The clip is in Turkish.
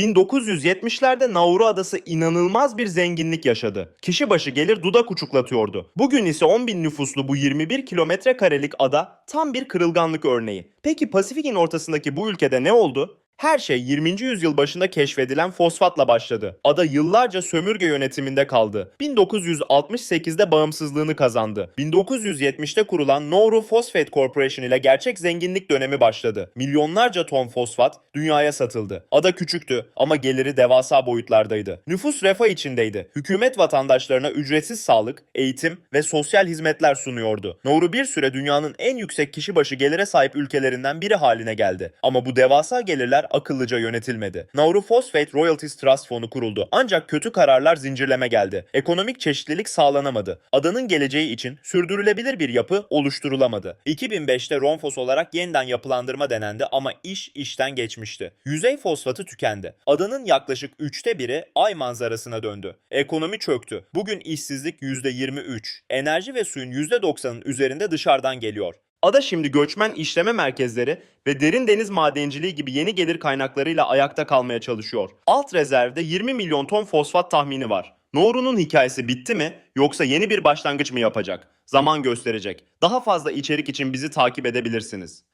1970'lerde Nauru Adası inanılmaz bir zenginlik yaşadı. Kişi başı gelir dudak uçuklatıyordu. Bugün ise 10 bin nüfuslu bu 21 kilometre karelik ada tam bir kırılganlık örneği. Peki Pasifik'in ortasındaki bu ülkede ne oldu? Her şey 20. yüzyıl başında keşfedilen fosfatla başladı. Ada yıllarca sömürge yönetiminde kaldı. 1968'de bağımsızlığını kazandı. 1970'te kurulan Nauru Phosphate Corporation ile gerçek zenginlik dönemi başladı. Milyonlarca ton fosfat dünyaya satıldı. Ada küçüktü ama geliri devasa boyutlardaydı. Nüfus refah içindeydi. Hükümet vatandaşlarına ücretsiz sağlık, eğitim ve sosyal hizmetler sunuyordu. Nauru bir süre dünyanın en yüksek kişi başı gelire sahip ülkelerinden biri haline geldi. Ama bu devasa gelirler akıllıca yönetilmedi. Nauru Phosphate Royalties Trust fonu kuruldu. Ancak kötü kararlar zincirleme geldi. Ekonomik çeşitlilik sağlanamadı. Adanın geleceği için sürdürülebilir bir yapı oluşturulamadı. 2005'te Ronfos olarak yeniden yapılandırma denendi ama iş işten geçmişti. Yüzey fosfatı tükendi. Adanın yaklaşık üçte biri ay manzarasına döndü. Ekonomi çöktü. Bugün işsizlik %23. Enerji ve suyun %90'ın üzerinde dışarıdan geliyor. Ada şimdi göçmen işleme merkezleri ve derin deniz madenciliği gibi yeni gelir kaynaklarıyla ayakta kalmaya çalışıyor. Alt rezervde 20 milyon ton fosfat tahmini var. Nauru'nun hikayesi bitti mi yoksa yeni bir başlangıç mı yapacak? Zaman gösterecek. Daha fazla içerik için bizi takip edebilirsiniz.